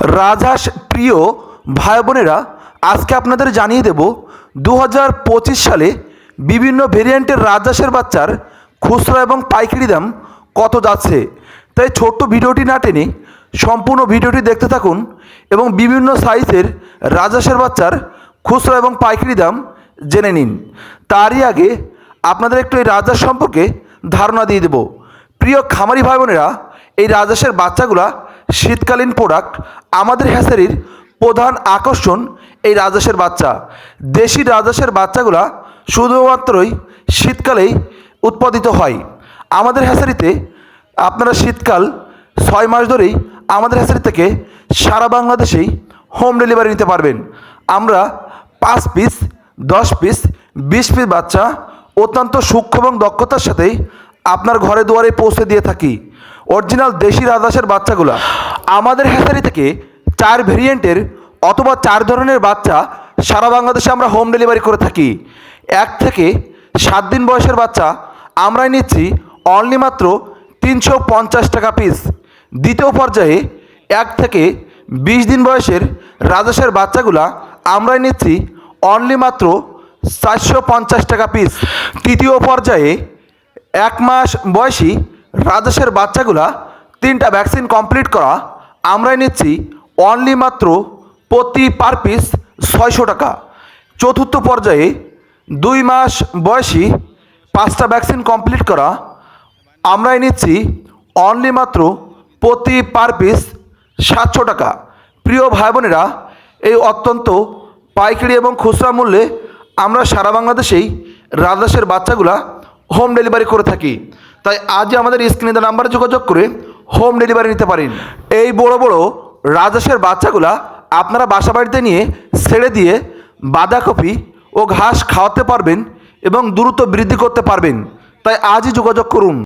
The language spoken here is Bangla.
রাজহাঁস প্রিয় ভাই বোনেরা, আজকে আপনাদের জানিয়ে দেব দু হাজার পঁচিশ সালে বিভিন্ন ভেরিয়েন্টের রাজহাঁসের বাচ্চার খুচরা এবং পাইকারি দাম কত যাচ্ছে। তাই ছোট্ট ভিডিওটি না টেনে সম্পূর্ণ ভিডিওটি দেখতে থাকুন এবং বিভিন্ন সাইজের রাজহাঁসের বাচ্চার খুচরা এবং পাইকারি দাম জেনে নিন। তারই আগে আপনাদের একটু এই রাজহাঁস সম্পর্কে ধারণা দিয়ে দেব। প্রিয় খামারি ভাই বোনেরা, এই রাজহাঁসের বাচ্চাগুলা শীতকালীন প্রোডাক্ট আমাদের হ্যাসারির প্রধান আকর্ষণ এই রাজহাঁসের বাচ্চা। দেশি রাজহাঁসের বাচ্চাগুলা শুধুমাত্রই শীতকালেই উৎপাদিত হয়। আমাদের হ্যাসারিতে আপনারা শীতকাল ছয় মাস ধরেই আমাদের হ্যাসারি থেকে সারা বাংলাদেশেই হোম ডেলিভারি নিতে পারবেন। আমরা পাঁচ পিস দশ পিস বিশ পিস বাচ্চা অত্যন্ত সূক্ষ্ম এবং দক্ষতার সাথেই আপনার ঘরে দুয়ারে পৌঁছে দিয়ে থাকি। অরিজিনাল দেশি রাজহাঁসের বাচ্চাগুলো আমাদের হ্যাচারি থেকে চার ভেরিয়েন্টের অথবা চার ধরনের বাচ্চা সারা বাংলাদেশে আমরা হোম ডেলিভারি করে থাকি। এক থেকে সাত দিন বয়সের বাচ্চা আমরাই নিচ্ছি অনলি মাত্র তিনশো পঞ্চাশ টাকা পিস। দ্বিতীয় পর্যায়ে এক থেকে বিশ দিন বয়সের রাজস্বের বাচ্চাগুলা আমরাই নিচ্ছি অনলি মাত্র চারশো পঞ্চাশ টাকা পিস। তৃতীয় পর্যায়ে এক মাস বয়সী রাজস্বের বাচ্চাগুলা তিনটা ভ্যাকসিন কমপ্লিট করা আমরাই নিচ্ছি অনলি মাত্র প্রতি পার পিস ছয়শো টাকা। চতুর্থ পর্যায়ে দুই মাস বয়সী পাঁচটা ভ্যাকসিন কমপ্লিট করা আমরাই নিচ্ছি অনলি মাত্র প্রতি পার পিস সাতশো টাকা। প্রিয় ভাই বোনেরা এই অত্যন্ত পাইকারি এবং খুচরা মূল্যে আমরা সারা বাংলাদেশেই রাজদাসের বাচ্চাগুলা হোম ডেলিভারি করে থাকি। তাই আজই আমাদের স্ক্রিনে দেওয়া নাম্বারে যোগাযোগ করে হোম ডেলিভারি নিতে পারেন। এই বড় বড় রাজহাঁসের বাচ্চাগুলা আপনারা বাসা বাড়িতে নিয়ে ছেড়ে দিয়ে বাঁধাকপি ও ঘাস খাওয়াতে পারবেন এবং দ্রুত বৃদ্ধি করতে পারবেন। তাই আজই যোগাযোগ করুন।